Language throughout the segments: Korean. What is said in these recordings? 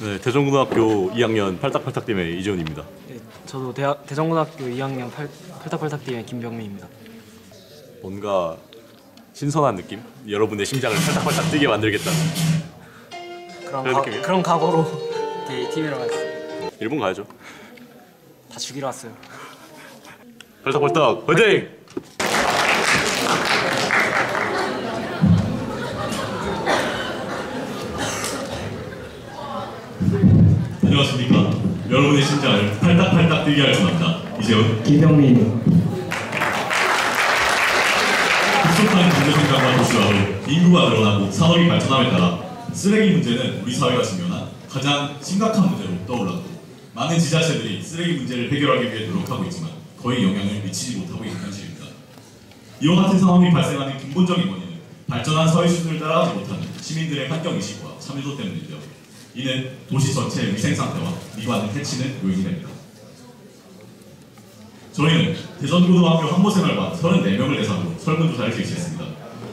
네, 대전고등학교 2학년 팔딱팔딱팀의 이재훈입니다. 네, 저도 대학, 대전고등학교 2학년 팔, 팔딱팔딱팀의 김병민입니다. 뭔가 신선한 느낌? 여러분의 심장을 팔딱팔딱 뛰게 만들겠다는 그런, 가, 느낌이에요? 그런 각오로 이렇게 팀이라고 했어요. 일본 가야죠. 다 죽이러 왔어요. 팔딱팔딱 화이팅! 안녕하십니까. 여러분의 심장을 팔딱팔딱 뛰게 할 겁니다. 이재훈. 김병민입니다. 급속한 경제 성장과 도시화로 인구가 늘어나고 산업이 발전함에 따라 쓰레기 문제는 우리 사회가 직면한 가장 심각한 문제로 떠올랐고 많은 지자체들이 쓰레기 문제를 해결하기 위해 노력하고 있지만 거의 영향을 미치지 못하고 있는 현실입니다. 이와 같은 상황이 발생하는 근본적인 원인은 발전한 사회 수준을 따라가지 못하는 시민들의 환경 의식과 참여도 때문인데요. 이는 도시 전체의 위생 상태와 미관을 해치는 요인이 됩니다. 저희는 대전고등학교 학부생활과 34명을 대상으로 설문조사를 실시했습니다.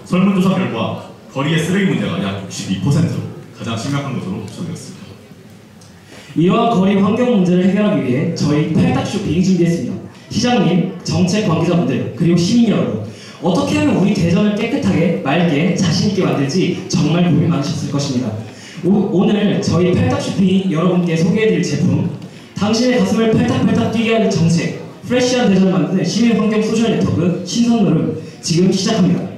설문조사 결과 거리의 쓰레기 문제가 약 62%로 가장 심각한 것으로 조사되었습니다. 이러한 거리 환경 문제를 해결하기 위해 저희 팔딱 쇼핑 준비했습니다. 시장님, 정책 관계자분들, 그리고 시민 여러분, 어떻게 하면 우리 대전을 깨끗하게, 맑게, 자신있게 만들지 정말 고민 많으셨을 것입니다. 오, 늘 저희 팔딱 쇼핑이 여러분께 소개해드릴 제품, 당신의 가슴을 팔딱팔딱 뛰게 하는 정책, 프레시한 대전을 만드는 시민 환경 소셜 네트워크 신선노름 지금 시작합니다.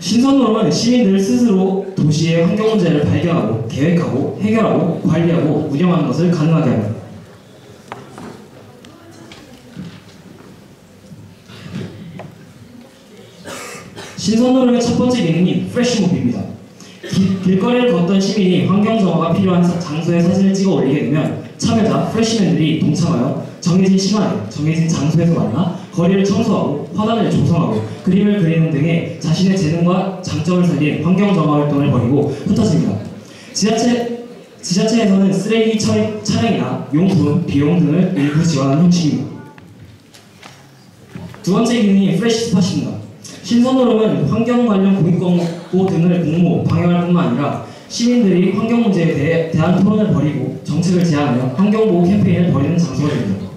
신선노름은 시민들 스스로 도시의 환경 문제를 발견하고 계획하고 해결하고 관리하고 운영하는 것을 가능하게 합니다. 신선노름의 첫 번째 기능이 프레시모비입니다. 기- 길거리를 걷던 시민이 환경 정화가 필요한 사- 장소에 사진을 찍어 올리게 되면 참여자 프레시맨들이 동참하여 정해진 시간에 정해진 장소에서 만나 거리를 청소하고 화단을 조성하고 그림을 그리는 등의 자신의 재능과 장점을 살린 환경 정화 활동을 벌이고 흩어집니다. 지자체 지자체에서는 쓰레기 처리 차량이나 용품, 비용 등을 일부 지원하는 형식입니다. 두 번째 기능이 프레시 스팟입니다. 신선노름은 환경 관련 공익 광고 등을 공모, 방영할 뿐만 아니라 시민들이 환경 문제에 대해, 대한 토론을 벌이고 정책을 제안하며 환경보호 캠페인을 벌이는 장소가 됩니다.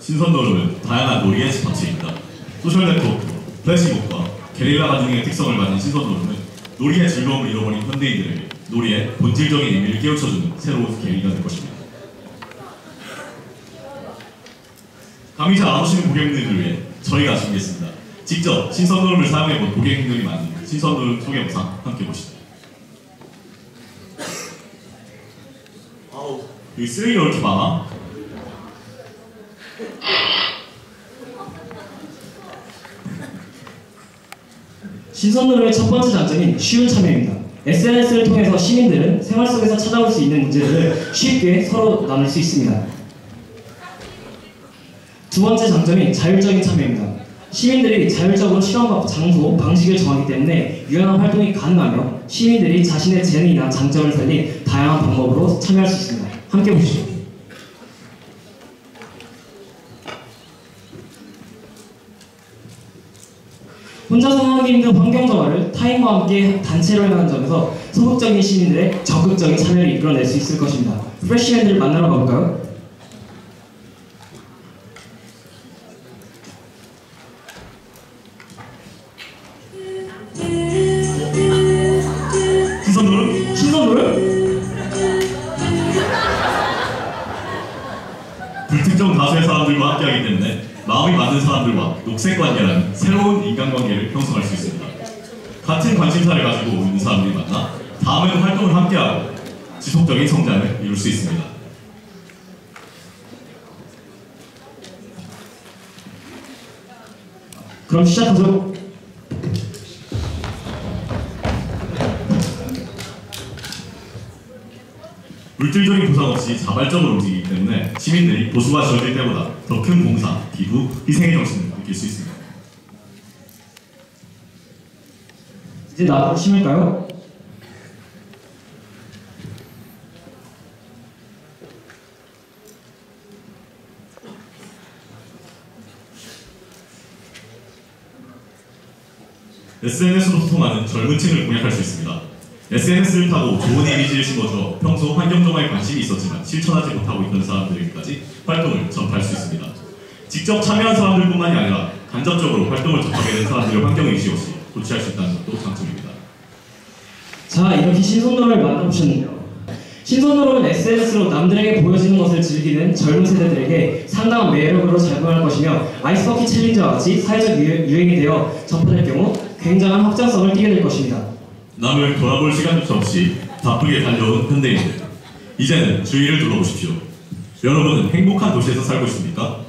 신선노름은 다양한 놀이의 스파츠입니다. 소셜네트워크, 플래시몹과 게릴라 등의 특성을 가진 신선노름은 놀이의 즐거움을 잃어버린 현대인들에게 놀이의 본질적인 의미를 깨우쳐주는 새로운 계기가 될 것입니다. 감이 잘 안 오시는 고객님들을 위해 저희가 준비했습니다. 직접 신선노름을 사용해본 고객님들이 만든 신선노름 소개 영상 함께 보시죠. 아우, 여기 쓰레기가 왜 이렇게 많아? 신선노름의 첫 번째 장점인 쉬운 참여입니다. SNS를 통해서 시민들은 생활 속에서 찾아올 수 있는 문제들을 쉽게 서로 나눌 수 있습니다. 두 번째 장점인 자율적인 참여입니다. 시민들이 자율적으로 시간과 장소, 방식을 정하기 때문에 유연한 활동이 가능하며 시민들이 자신의 재능이나 장점을 살린 다양한 방법으로 참여할 수 있습니다. 함께 보시죠. 혼자서 하기 힘든 환경 정화를 타인과 함께 단체로 해가는 점에서 소극적인 시민들의 적극적인 참여를 이끌어낼 수 있을 것입니다. 프레시맨들을 만나러 가볼까요? 불특정 다수의 사람들과 함께하기 때문에 마음이 맞는 사람들과 녹색 관계라는 새로운 인간관계를 형성할 수 있습니다. 같은 관심사를 가지고 있는 사람들이 만나 다음에도 활동을 함께하고 지속적인 성장을 이룰 수 있습니다. 그럼 시작하죠. 물질적인 보상 없이 자발적으로 움직이기 때문에 시민들이 도수가 지어질 때보다 더 큰 봉사, 기부, 희생의 정신을 느낄 수 있습니다. 이제 나도 심을까요? SNS로 소통하는 젊은 층을 공략할 수 있습니다. SNS를 타고 좋은 이미지를 심어줘 평소 환경정화에 관심이 있었지만 실천하지 못하고 있던 사람들에게까지 활동을 전파할 수 있습니다. 직접 참여한 사람들뿐만이 아니라 간접적으로 활동을 접하게 된 사람들의 환경의식 없이 도취할 수 있다는 것도 장점입니다. 자, 이렇게 신선도를 만나보셨는데요. 신선도는 SNS로 남들에게 보여지는 것을 즐기는 젊은 세대들에게 상당한 매력으로 작용할 것이며 아이스버킷 챌린저와 같이 사회적 유- 유행이 되어 전파될 경우 굉장한 확장성을 띠게 될 것입니다. 남을 돌아볼 시간조차 없이 바쁘게 달려온 현대인들. 이제는 주위를 둘러보십시오. 여러분은 행복한 도시에서 살고 있습니까?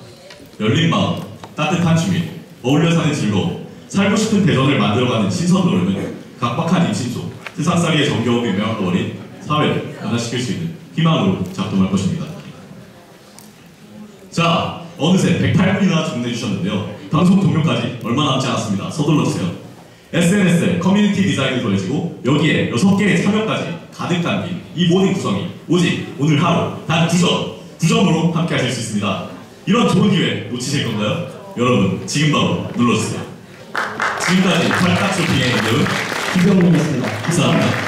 열린 마음, 따뜻한 주민, 어울려 사는 즐거움, 살고 싶은 대전을 만들어가는 신선 노름은 각박한 임신 속 세상살이의 정겨움이 메워버린 사회를 변화시킬 수 있는 희망으로 작동할 것입니다. 자, 어느새 108분이나 주문해 주셨는데요. 방송 종료까지 얼마 남지 않았습니다. 서둘러 주세요. SNS에 커뮤니티 디자인이 더해지고 여기에 6개의 참여까지 가득 담긴 이 모든 구성이 오직 오늘 하루 단 9점, 9점으로 함께 하실 수 있습니다. 이런 좋은 기회 놓치실 건가요? 여러분 지금 바로 눌러주세요. 지금까지 팔딱 쇼핑의 이대훈 김병민이었습니다. 감사합니다.